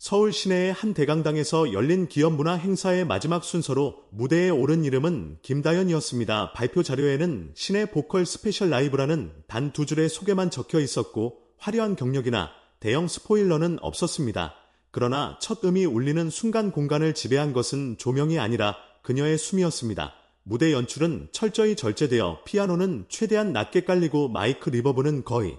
서울 시내의 한 대강당에서 열린 기업 문화 행사의 마지막 순서로 무대에 오른 이름은 김다연이었습니다. 발표 자료에는 시내 보컬 스페셜 라이브라는 단 두 줄의 소개만 적혀 있었고 화려한 경력이나 대형 스포일러는 없었습니다. 그러나 첫 음이 울리는 순간 공간을 지배한 것은 조명이 아니라 그녀의 숨이었습니다. 무대 연출은 철저히 절제되어 피아노는 최대한 낮게 깔리고 마이크 리버브는 거의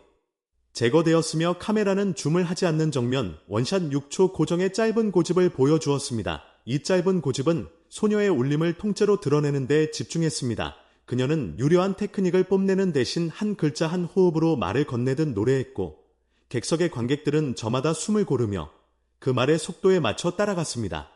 제거되었으며 카메라는 줌을 하지 않는 정면 원샷 6초 고정의 짧은 고집을 보여주었습니다. 이 짧은 고집은 소녀의 울림을 통째로 드러내는 데 집중했습니다. 그녀는 유려한 테크닉을 뽐내는 대신 한 글자 한 호흡으로 말을 건네듯 노래했고 객석의 관객들은 저마다 숨을 고르며 그 말의 속도에 맞춰 따라갔습니다.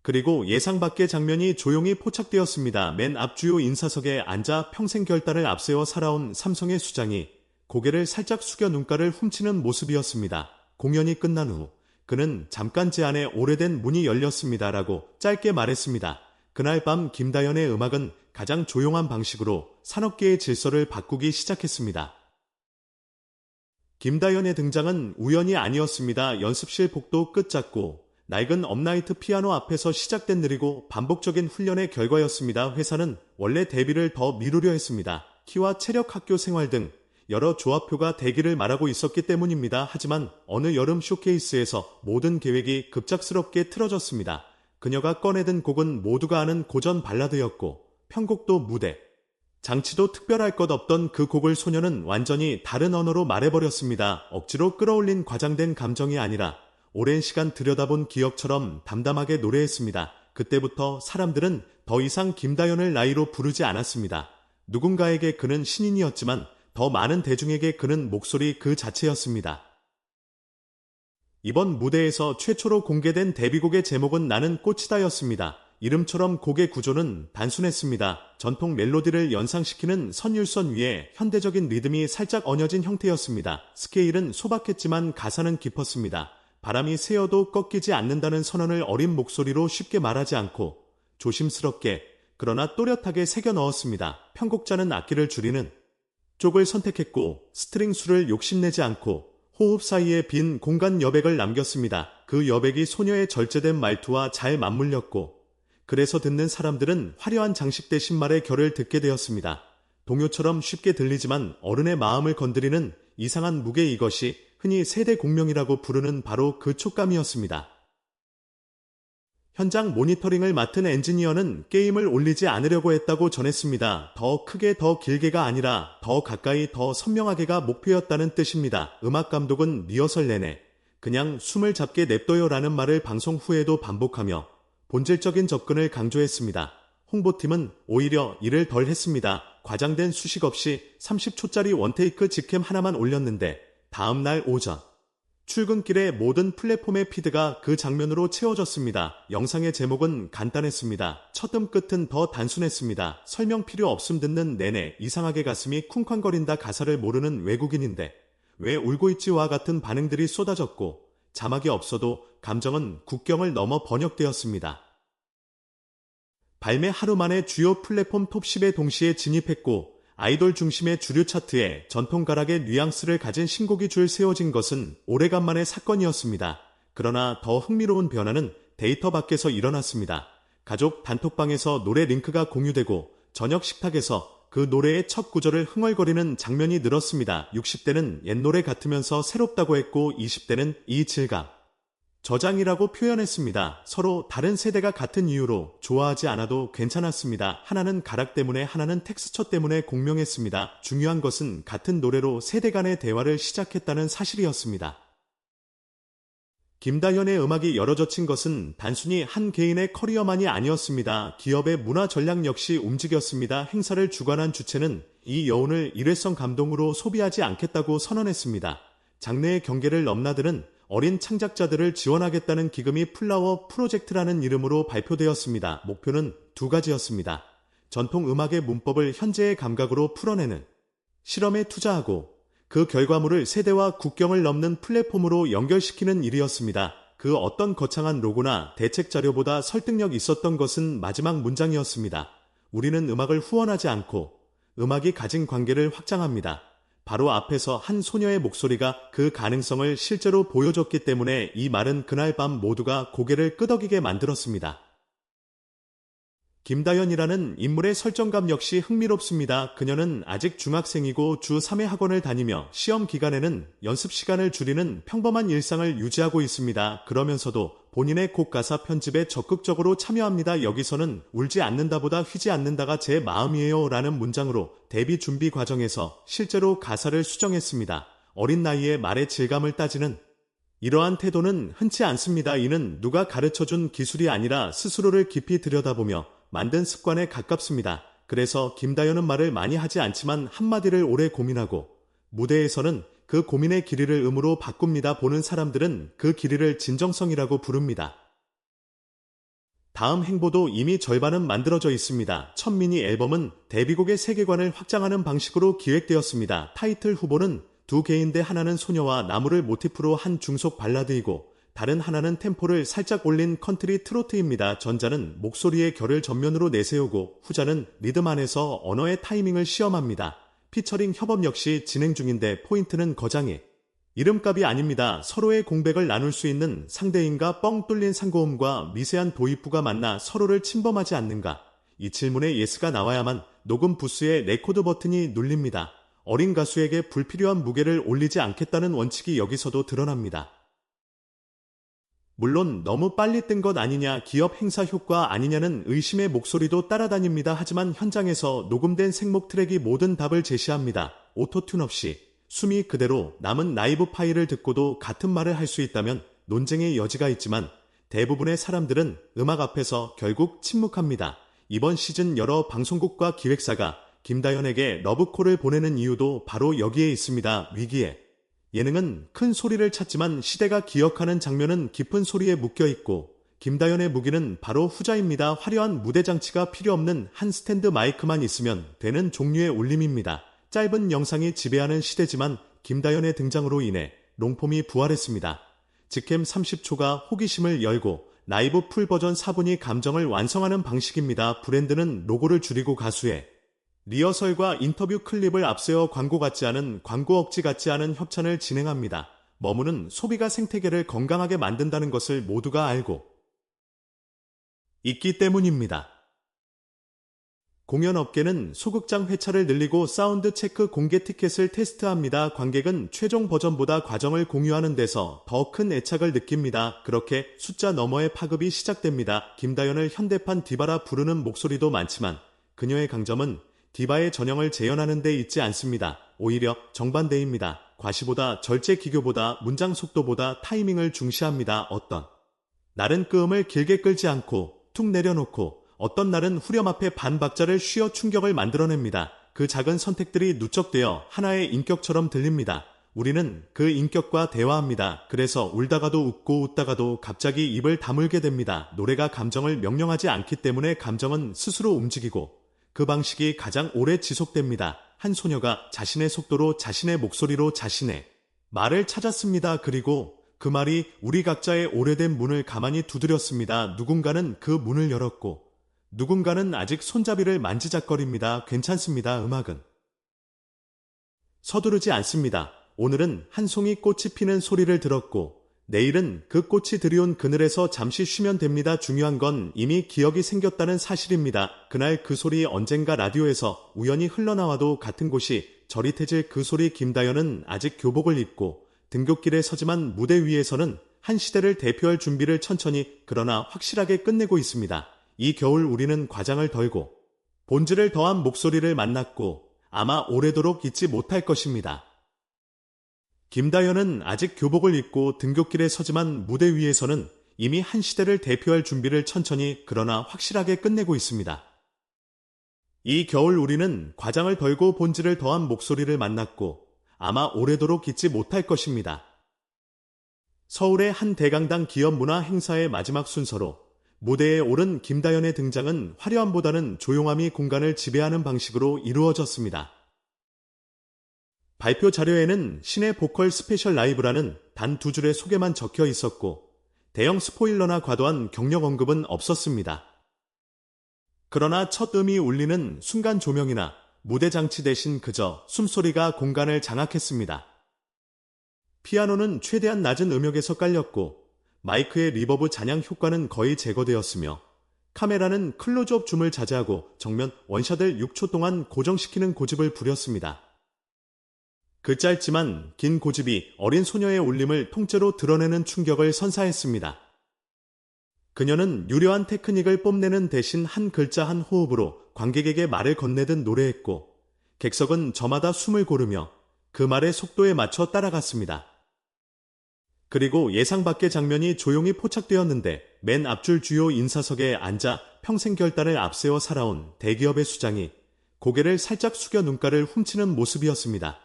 그리고 예상 밖의 장면이 조용히 포착되었습니다. 맨 앞 주요 인사석에 앉아 평생 결단을 앞세워 살아온 삼성의 수장이 고개를 살짝 숙여 눈가를 훔치는 모습이었습니다. 공연이 끝난 후 그는 잠깐 제 안에 오래된 문이 열렸습니다라고 짧게 말했습니다. 그날 밤 김다연의 음악은 가장 조용한 방식으로 산업계의 질서를 바꾸기 시작했습니다. 김다연의 등장은 우연이 아니었습니다. 연습실 복도 끝잡고 낡은 업나이트 피아노 앞에서 시작된 느리고 반복적인 훈련의 결과였습니다. 회사는 원래 데뷔를 더 미루려 했습니다. 키와 체력 학교 생활 등 여러 조합표가 대기를 말하고 있었기 때문입니다. 하지만 어느 여름 쇼케이스에서 모든 계획이 급작스럽게 틀어졌습니다. 그녀가 꺼내든 곡은 모두가 아는 고전 발라드였고 편곡도 무대, 장치도 특별할 것 없던 그 곡을 소녀는 완전히 다른 언어로 말해버렸습니다. 억지로 끌어올린 과장된 감정이 아니라 오랜 시간 들여다본 기억처럼 담담하게 노래했습니다. 그때부터 사람들은 더 이상 김다연을 나이로 부르지 않았습니다. 누군가에게 그는 신인이었지만 더 많은 대중에게 그는 목소리 그 자체였습니다. 이번 무대에서 최초로 공개된 데뷔곡의 제목은 나는 꽃이다였습니다. 이름처럼 곡의 구조는 단순했습니다. 전통 멜로디를 연상시키는 선율선 위에 현대적인 리듬이 살짝 얹어진 형태였습니다. 스케일은 소박했지만 가사는 깊었습니다. 바람이 새어도 꺾이지 않는다는 선언을 어린 목소리로 쉽게 말하지 않고 조심스럽게 그러나 또렷하게 새겨 넣었습니다. 편곡자는 악기를 줄이는 쪽을 선택했고 스트링 수를 욕심내지 않고 호흡 사이에 빈 공간 여백을 남겼습니다. 그 여백이 소녀의 절제된 말투와 잘 맞물렸고 그래서 듣는 사람들은 화려한 장식 대신 말의 결을 듣게 되었습니다. 동요처럼 쉽게 들리지만 어른의 마음을 건드리는 이상한 무게 이것이 흔히 세대 공명이라고 부르는 바로 그 촉감이었습니다. 현장 모니터링을 맡은 엔지니어는 게임을 올리지 않으려고 했다고 전했습니다. 더 크게 더 길게가 아니라 더 가까이 더 선명하게가 목표였다는 뜻입니다. 음악 감독은 리허설 내내 그냥 숨을 잡게 냅둬요라는 말을 방송 후에도 반복하며 본질적인 접근을 강조했습니다. 홍보팀은 오히려 일을 덜 했습니다. 과장된 수식 없이 30초짜리 원테이크 직캠 하나만 올렸는데 다음 날 오전 출근길의 모든 플랫폼의 피드가 그 장면으로 채워졌습니다. 영상의 제목은 간단했습니다. 첫음 끝은 더 단순했습니다. 설명 필요 없음 듣는 내내 이상하게 가슴이 쿵쾅거린다 가사를 모르는 외국인인데 왜 울고 있지와 같은 반응들이 쏟아졌고 자막이 없어도 감정은 국경을 넘어 번역되었습니다. 발매 하루 만에 주요 플랫폼 톱 10에 동시에 진입했고 아이돌 중심의 주류 차트에 전통 가락의 뉘앙스를 가진 신곡이 줄 세워진 것은 오래간만의 사건이었습니다. 그러나 더 흥미로운 변화는 데이터 밖에서 일어났습니다. 가족 단톡방에서 노래 링크가 공유되고 저녁 식탁에서 그 노래의 첫 구절을 흥얼거리는 장면이 늘었습니다. 60대는 옛 노래 같으면서 새롭다고 했고 20대는 이 질감, 저장이라고 표현했습니다. 서로 다른 세대가 같은 이유로 좋아하지 않아도 괜찮았습니다. 하나는 가락 때문에 하나는 텍스처 때문에 공명했습니다. 중요한 것은 같은 노래로 세대 간의 대화를 시작했다는 사실이었습니다. 김다현의 음악이 열어젖힌 것은 단순히 한 개인의 커리어만이 아니었습니다. 기업의 문화 전략 역시 움직였습니다. 행사를 주관한 주체는 이 여운을 일회성 감동으로 소비하지 않겠다고 선언했습니다. 장래의 경계를 넘나드는 어린 창작자들을 지원하겠다는 기금이 플라워 프로젝트라는 이름으로 발표되었습니다. 목표는 두 가지였습니다. 전통 음악의 문법을 현재의 감각으로 풀어내는 실험에 투자하고 그 결과물을 세대와 국경을 넘는 플랫폼으로 연결시키는 일이었습니다. 그 어떤 거창한 로고나 대책 자료보다 설득력 있었던 것은 마지막 문장이었습니다. 우리는 음악을 후원하지 않고 음악이 가진 관계를 확장합니다. 바로 앞에서 한 소녀의 목소리가 그 가능성을 실제로 보여줬기 때문에 이 말은 그날 밤 모두가 고개를 끄덕이게 만들었습니다. 김다연이라는 인물의 설정감 역시 흥미롭습니다. 그녀는 아직 중학생이고 주 3회 학원을 다니며 시험 기간에는 연습 시간을 줄이는 평범한 일상을 유지하고 있습니다. 그러면서도 본인의 곡 가사 편집에 적극적으로 참여합니다. 여기서는 울지 않는다보다 휘지 않는다가 제 마음이에요 라는 문장으로 데뷔 준비 과정에서 실제로 가사를 수정했습니다. 어린 나이에 말의 질감을 따지는 이러한 태도는 흔치 않습니다. 이는 누가 가르쳐준 기술이 아니라 스스로를 깊이 들여다보며 만든 습관에 가깝습니다. 그래서 김다연은 말을 많이 하지 않지만 한마디를 오래 고민하고 무대에서는 그 고민의 길이를 음으로 바꿉니다. 보는 사람들은 그 길이를 진정성이라고 부릅니다. 다음 행보도 이미 절반은 만들어져 있습니다. 첫 미니 앨범은 데뷔곡의 세계관을 확장하는 방식으로 기획되었습니다. 타이틀 후보는 두 개인데 하나는 소녀와 나무를 모티프로 한 중속 발라드이고 다른 하나는 템포를 살짝 올린 컨트리 트로트입니다. 전자는 목소리의 결을 전면으로 내세우고 후자는 리듬 안에서 언어의 타이밍을 시험합니다. 피처링 협업 역시 진행 중인데 포인트는 거장에 이름값이 아닙니다. 서로의 공백을 나눌 수 있는 상대인과 뻥 뚫린 상고음과 미세한 도입부가 만나 서로를 침범하지 않는가? 이 질문에 예스가 나와야만 녹음 부스에 레코드 버튼이 눌립니다. 어린 가수에게 불필요한 무게를 올리지 않겠다는 원칙이 여기서도 드러납니다. 물론 너무 빨리 뜬 것 아니냐 기업 행사 효과 아니냐는 의심의 목소리도 따라다닙니다. 하지만 현장에서 녹음된 생목 트랙이 모든 답을 제시합니다. 오토튠 없이 숨이 그대로 남은 라이브 파일을 듣고도 같은 말을 할 수 있다면 논쟁의 여지가 있지만 대부분의 사람들은 음악 앞에서 결국 침묵합니다. 이번 시즌 여러 방송국과 기획사가 김다현에게 러브콜을 보내는 이유도 바로 여기에 있습니다. 위기에 예능은 큰 소리를 찾지만 시대가 기억하는 장면은 깊은 소리에 묶여 있고 김다연의 무기는 바로 후자입니다. 화려한 무대 장치가 필요 없는 한 스탠드 마이크만 있으면 되는 종류의 울림입니다. 짧은 영상이 지배하는 시대지만 김다연의 등장으로 인해 롱폼이 부활했습니다. 직캠 30초가 호기심을 열고 라이브 풀 버전 4분이 감정을 완성하는 방식입니다. 브랜드는 로고를 줄이고 가수의 리허설과 인터뷰 클립을 앞세워 광고 같지 않은 광고 억지 같지 않은 협찬을 진행합니다. 머무는 소비가 생태계를 건강하게 만든다는 것을 모두가 알고 있기 때문입니다. 공연업계는 소극장 회차를 늘리고 사운드 체크 공개 티켓을 테스트합니다. 관객은 최종 버전보다 과정을 공유하는 데서 더 큰 애착을 느낍니다. 그렇게 숫자 너머의 파급이 시작됩니다. 김다연을 현대판 디바라 부르는 목소리도 많지만 그녀의 강점은 디바의 전형을 재현하는 데 있지 않습니다. 오히려 정반대입니다. 과시보다 절제 기교보다 문장 속도보다 타이밍을 중시합니다. 어떤 날은 끄음을 길게 끌지 않고 툭 내려놓고 어떤 날은 후렴 앞에 반 박자를 쉬어 충격을 만들어냅니다. 그 작은 선택들이 누적되어 하나의 인격처럼 들립니다. 우리는 그 인격과 대화합니다. 그래서 울다가도 웃고 웃다가도 갑자기 입을 다물게 됩니다. 노래가 감정을 명령하지 않기 때문에 감정은 스스로 움직이고 그 방식이 가장 오래 지속됩니다. 한 소녀가 자신의 속도로 자신의 목소리로 자신의 말을 찾았습니다. 그리고 그 말이 우리 각자의 오래된 문을 가만히 두드렸습니다. 누군가는 그 문을 열었고 누군가는 아직 손잡이를 만지작거립니다. 괜찮습니다. 음악은 서두르지 않습니다. 오늘은 한 송이 꽃이 피는 소리를 들었고 내일은 그 꽃이 들이온 그늘에서 잠시 쉬면 됩니다. 중요한 건 이미 기억이 생겼다는 사실입니다. 그날 그 소리 언젠가 라디오에서 우연히 흘러나와도 같은 곳이 저릿해질 그 소리 김다연은 아직 교복을 입고 등굣길에 서지만 무대 위에서는 한 시대를 대표할 준비를 천천히 그러나 확실하게 끝내고 있습니다. 이 겨울 우리는 과장을 덜고 본질을 더한 목소리를 만났고 아마 오래도록 잊지 못할 것입니다. 김다현은 아직 교복을 입고 등굣길에 서지만 무대 위에서는 이미 한 시대를 대표할 준비를 천천히 그러나 확실하게 끝내고 있습니다. 이 겨울 우리는 과장을 덜고 본질을 더한 목소리를 만났고 아마 오래도록 잊지 못할 것입니다. 서울의 한 대강당 기업 문화 행사의 마지막 순서로 무대에 오른 김다현의 등장은 화려함보다는 조용함이 공간을 지배하는 방식으로 이루어졌습니다. 발표 자료에는 신의 보컬 스페셜 라이브라는 단 두 줄의 소개만 적혀 있었고 대형 스포일러나 과도한 경력 언급은 없었습니다. 그러나 첫 음이 울리는 순간 조명이나 무대 장치 대신 그저 숨소리가 공간을 장악했습니다. 피아노는 최대한 낮은 음역에서 깔렸고 마이크의 리버브 잔향 효과는 거의 제거되었으며 카메라는 클로즈업 줌을 자제하고 정면 원샷을 6초 동안 고정시키는 고집을 부렸습니다. 그 짧지만 긴 고집이 어린 소녀의 울림을 통째로 드러내는 충격을 선사했습니다. 그녀는 유려한 테크닉을 뽐내는 대신 한 글자 한 호흡으로 관객에게 말을 건네듯 노래했고 객석은 저마다 숨을 고르며 그 말의 속도에 맞춰 따라갔습니다. 그리고 예상 밖의 장면이 조용히 포착되었는데 맨 앞줄 주요 인사석에 앉아 평생 결단을 앞세워 살아온 대기업의 수장이 고개를 살짝 숙여 눈가를 훔치는 모습이었습니다.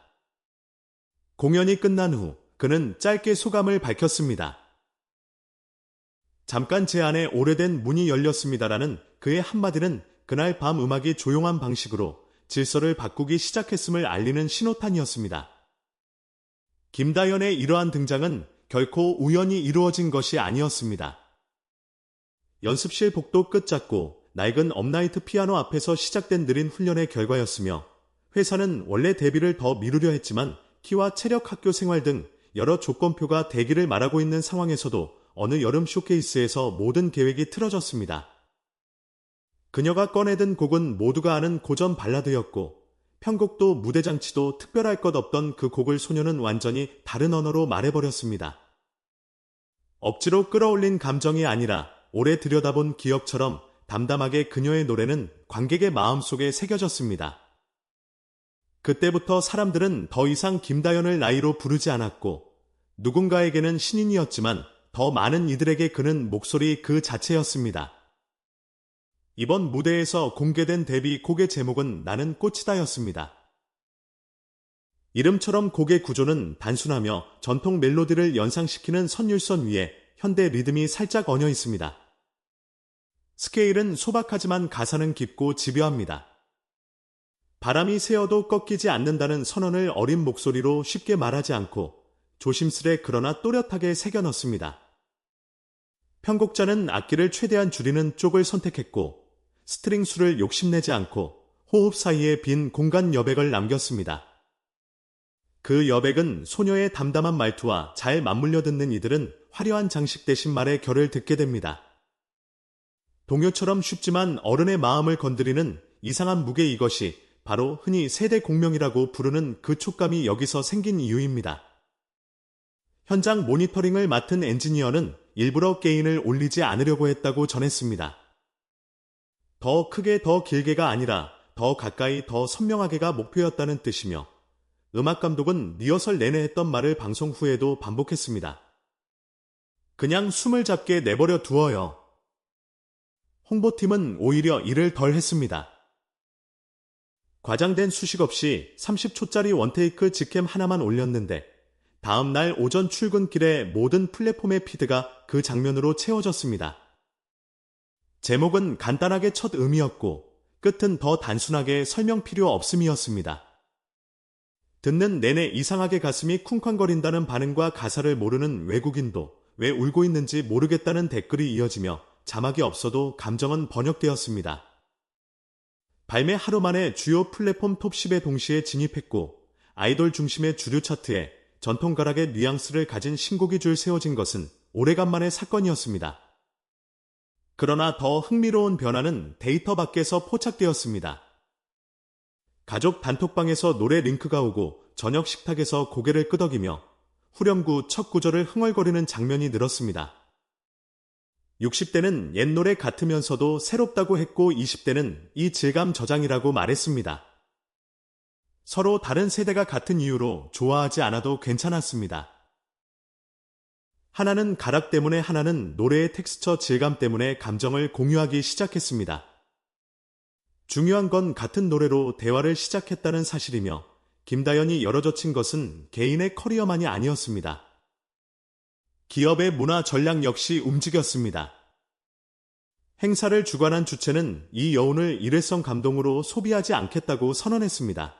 공연이 끝난 후 그는 짧게 소감을 밝혔습니다. 잠깐 제 안에 오래된 문이 열렸습니다라는 그의 한마디는 그날 밤 음악이 조용한 방식으로 질서를 바꾸기 시작했음을 알리는 신호탄이었습니다. 김다연의 이러한 등장은 결코 우연히 이루어진 것이 아니었습니다. 연습실 복도 끝잡고 낡은 업나이트 피아노 앞에서 시작된 느린 훈련의 결과였으며 회사는 원래 데뷔를 더 미루려 했지만 키와 체력 학교 생활 등 여러 조건표가 대기를 말하고 있는 상황에서도 어느 여름 쇼케이스에서 모든 계획이 틀어졌습니다. 그녀가 꺼내든 곡은 모두가 아는 고전 발라드였고 편곡도 무대 장치도 특별할 것 없던 그 곡을 소녀는 완전히 다른 언어로 말해버렸습니다. 억지로 끌어올린 감정이 아니라 오래 들여다본 기억처럼 담담하게 그녀의 노래는 관객의 마음속에 새겨졌습니다. 그때부터 사람들은 더 이상 김다연을 나이로 부르지 않았고 누군가에게는 신인이었지만 더 많은 이들에게 그는 목소리 그 자체였습니다. 이번 무대에서 공개된 데뷔 곡의 제목은 나는 꽃이다였습니다. 이름처럼 곡의 구조는 단순하며 전통 멜로디를 연상시키는 선율선 위에 현대 리듬이 살짝 얹어 있습니다. 스케일은 소박하지만 가사는 깊고 집요합니다. 바람이 새어도 꺾이지 않는다는 선언을 어린 목소리로 쉽게 말하지 않고 조심스레 그러나 또렷하게 새겨 넣습니다. 편곡자는 악기를 최대한 줄이는 쪽을 선택했고 스트링 수를 욕심내지 않고 호흡 사이에 빈 공간 여백을 남겼습니다. 그 여백은 소녀의 담담한 말투와 잘 맞물려 듣는 이들은 화려한 장식 대신 말의 결을 듣게 됩니다. 동요처럼 쉽지만 어른의 마음을 건드리는 이상한 무게 이것이 바로 흔히 세대 공명이라고 부르는 그 촉감이 여기서 생긴 이유입니다. 현장 모니터링을 맡은 엔지니어는 일부러 게인을 올리지 않으려고 했다고 전했습니다. 더 크게 더 길게가 아니라 더 가까이 더 선명하게가 목표였다는 뜻이며 음악 감독은 리허설 내내 했던 말을 방송 후에도 반복했습니다. 그냥 숨을 잡게 내버려 두어요. 홍보팀은 오히려 일을 덜 했습니다. 과장된 수식 없이 30초짜리 원테이크 직캠 하나만 올렸는데 다음 날 오전 출근길에 모든 플랫폼의 피드가 그 장면으로 채워졌습니다. 제목은 간단하게 첫 음이었고 끝은 더 단순하게 설명 필요 없음이었습니다. 듣는 내내 이상하게 가슴이 쿵쾅거린다는 반응과 가사를 모르는 외국인도 왜 울고 있는지 모르겠다는 댓글이 이어지며 자막이 없어도 감정은 번역되었습니다. 발매 하루 만에 주요 플랫폼 톱10에 동시에 진입했고 아이돌 중심의 주류 차트에 전통 가락의 뉘앙스를 가진 신곡이 줄 세워진 것은 오래간만의 사건이었습니다. 그러나 더 흥미로운 변화는 데이터 밖에서 포착되었습니다. 가족 단톡방에서 노래 링크가 오고 저녁 식탁에서 고개를 끄덕이며 후렴구 첫 구절을 흥얼거리는 장면이 늘었습니다. 60대는 옛 노래 같으면서도 새롭다고 했고 20대는 이 질감 저장이라고 말했습니다. 서로 다른 세대가 같은 이유로 좋아하지 않아도 괜찮았습니다. 하나는 가락 때문에 하나는 노래의 텍스처 질감 때문에 감정을 공유하기 시작했습니다. 중요한 건 같은 노래로 대화를 시작했다는 사실이며 김다연이 열어젖힌 것은 개인의 커리어만이 아니었습니다. 기업의 문화 전략 역시 움직였습니다. 행사를 주관한 주체는 이 여운을 일회성 감동으로 소비하지 않겠다고 선언했습니다.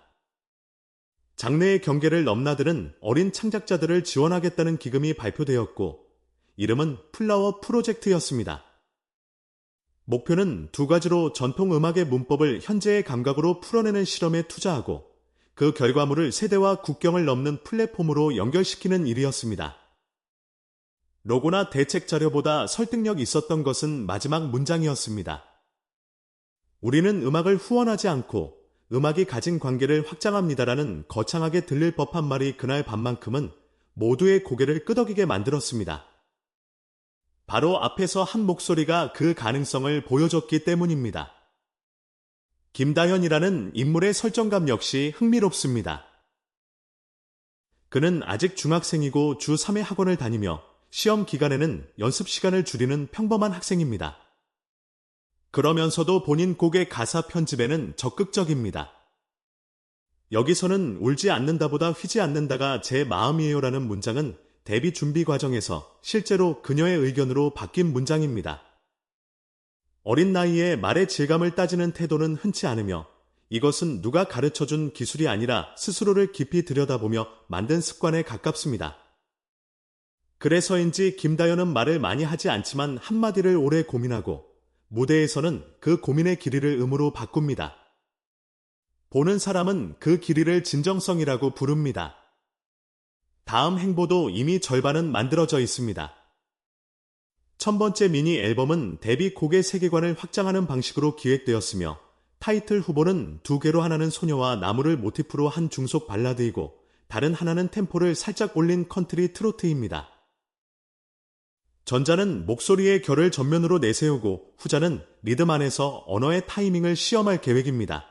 장래의 경계를 넘나드는 어린 창작자들을 지원하겠다는 기금이 발표되었고, 이름은 플라워 프로젝트였습니다. 목표는 두 가지로 전통 음악의 문법을 현재의 감각으로 풀어내는 실험에 투자하고 그 결과물을 세대와 국경을 넘는 플랫폼으로 연결시키는 일이었습니다. 로고나 대책 자료보다 설득력 있었던 것은 마지막 문장이었습니다. 우리는 음악을 후원하지 않고 음악이 가진 관계를 확장합니다라는 거창하게 들릴 법한 말이 그날 밤만큼은 모두의 고개를 끄덕이게 만들었습니다. 바로 앞에서 한 목소리가 그 가능성을 보여줬기 때문입니다. 김다현이라는 인물의 설정감 역시 흥미롭습니다. 그는 아직 중학생이고 주 3회 학원을 다니며 시험 기간에는 연습 시간을 줄이는 평범한 학생입니다. 그러면서도 본인 곡의 가사 편집에는 적극적입니다. 여기서는 울지 않는다보다 휘지 않는다가 제 마음이에요라는 문장은 데뷔 준비 과정에서 실제로 그녀의 의견으로 바뀐 문장입니다. 어린 나이에 말의 질감을 따지는 태도는 흔치 않으며 이것은 누가 가르쳐준 기술이 아니라 스스로를 깊이 들여다보며 만든 습관에 가깝습니다. 그래서인지 김다연은 말을 많이 하지 않지만 한마디를 오래 고민하고 무대에서는 그 고민의 길이를 음으로 바꿉니다. 보는 사람은 그 길이를 진정성이라고 부릅니다. 다음 행보도 이미 절반은 만들어져 있습니다. 첫 번째 미니 앨범은 데뷔 곡의 세계관을 확장하는 방식으로 기획되었으며 타이틀 후보는 두 개로 하나는 소녀와 나무를 모티프로 한 중속 발라드이고 다른 하나는 템포를 살짝 올린 컨트리 트로트입니다. 전자는 목소리의 결을 전면으로 내세우고 후자는 리듬 안에서 언어의 타이밍을 시험할 계획입니다.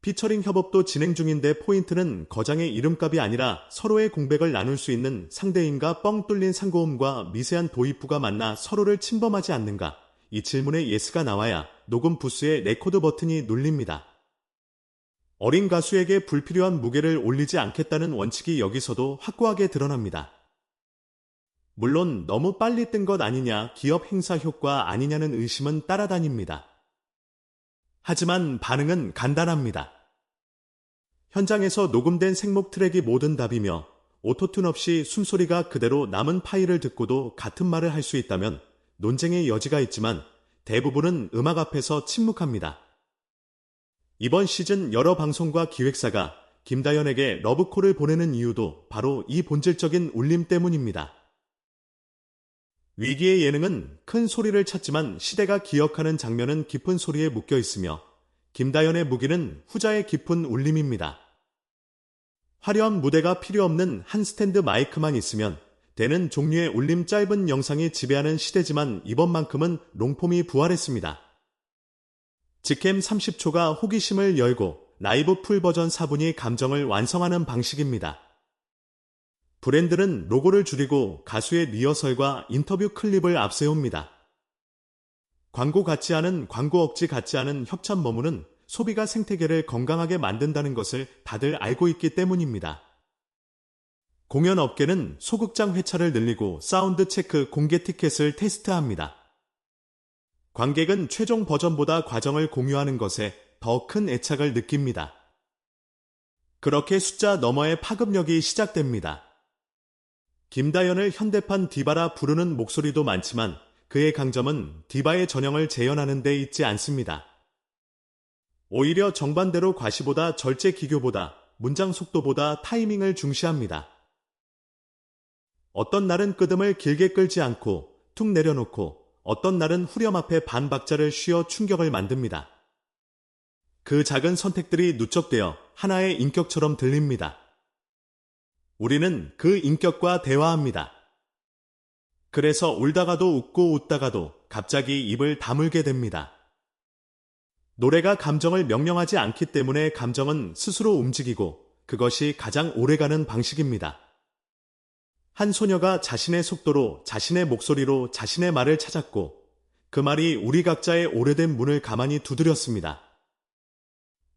피처링 협업도 진행 중인데 포인트는 거장의 이름값이 아니라 서로의 공백을 나눌 수 있는 상대인과 뻥 뚫린 상고음과 미세한 도입부가 만나 서로를 침범하지 않는가. 이 질문에 예스가 나와야 녹음 부스의 레코드 버튼이 눌립니다. 어린 가수에게 불필요한 무게를 올리지 않겠다는 원칙이 여기서도 확고하게 드러납니다. 물론 너무 빨리 뜬 것 아니냐, 기업 행사 효과 아니냐는 의심은 따라다닙니다. 하지만 반응은 간단합니다. 현장에서 녹음된 생목 트랙이 모든 답이며 오토튠 없이 숨소리가 그대로 남은 파일을 듣고도 같은 말을 할 수 있다면 논쟁의 여지가 있지만 대부분은 음악 앞에서 침묵합니다. 이번 시즌 여러 방송과 기획사가 김다연에게 러브콜을 보내는 이유도 바로 이 본질적인 울림 때문입니다. 위기의 예능은 큰 소리를 찾지만 시대가 기억하는 장면은 깊은 소리에 묶여 있으며 김다연의 무기는 후자의 깊은 울림입니다. 화려한 무대가 필요 없는 한 스탠드 마이크만 있으면 되는 종류의 울림 짧은 영상이 지배하는 시대지만 이번만큼은 롱폼이 부활했습니다. 직캠 30초가 호기심을 열고 라이브 풀 버전 4분이 감정을 완성하는 방식입니다. 브랜드는 로고를 줄이고 가수의 리허설과 인터뷰 클립을 앞세웁니다. 광고 같지 않은 광고 억지 같지 않은 협찬 머무는 소비가 생태계를 건강하게 만든다는 것을 다들 알고 있기 때문입니다. 공연 업계는 소극장 회차를 늘리고 사운드 체크 공개 티켓을 테스트합니다. 관객은 최종 버전보다 과정을 공유하는 것에 더 큰 애착을 느낍니다. 그렇게 숫자 너머의 파급력이 시작됩니다. 김다연을 현대판 디바라 부르는 목소리도 많지만 그의 강점은 디바의 전형을 재현하는 데 있지 않습니다. 오히려 정반대로 과시보다 절제 기교보다 문장 속도보다 타이밍을 중시합니다. 어떤 날은 끄듬을 길게 끌지 않고 툭 내려놓고 어떤 날은 후렴 앞에 반 박자를 쉬어 충격을 만듭니다. 그 작은 선택들이 누적되어 하나의 인격처럼 들립니다. 우리는 그 인격과 대화합니다. 그래서 울다가도 웃고 웃다가도 갑자기 입을 다물게 됩니다. 노래가 감정을 명령하지 않기 때문에 감정은 스스로 움직이고 그것이 가장 오래가는 방식입니다. 한 소녀가 자신의 속도로 자신의 목소리로 자신의 말을 찾았고 그 말이 우리 각자의 오래된 문을 가만히 두드렸습니다.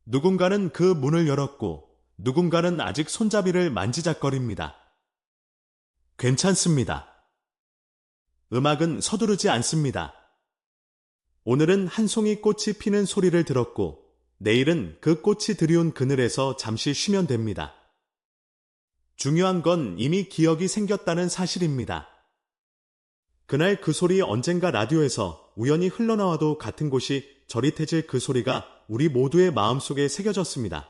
누군가는 그 문을 열었고 누군가는 아직 손잡이를 만지작거립니다. 괜찮습니다. 음악은 서두르지 않습니다. 오늘은 한 송이 꽃이 피는 소리를 들었고 내일은 그 꽃이 들이운 그늘에서 잠시 쉬면 됩니다. 중요한 건 이미 기억이 생겼다는 사실입니다. 그날 그 소리 언젠가 라디오에서 우연히 흘러나와도 같은 곳이 저릿해질 그 소리가 우리 모두의 마음속에 새겨졌습니다.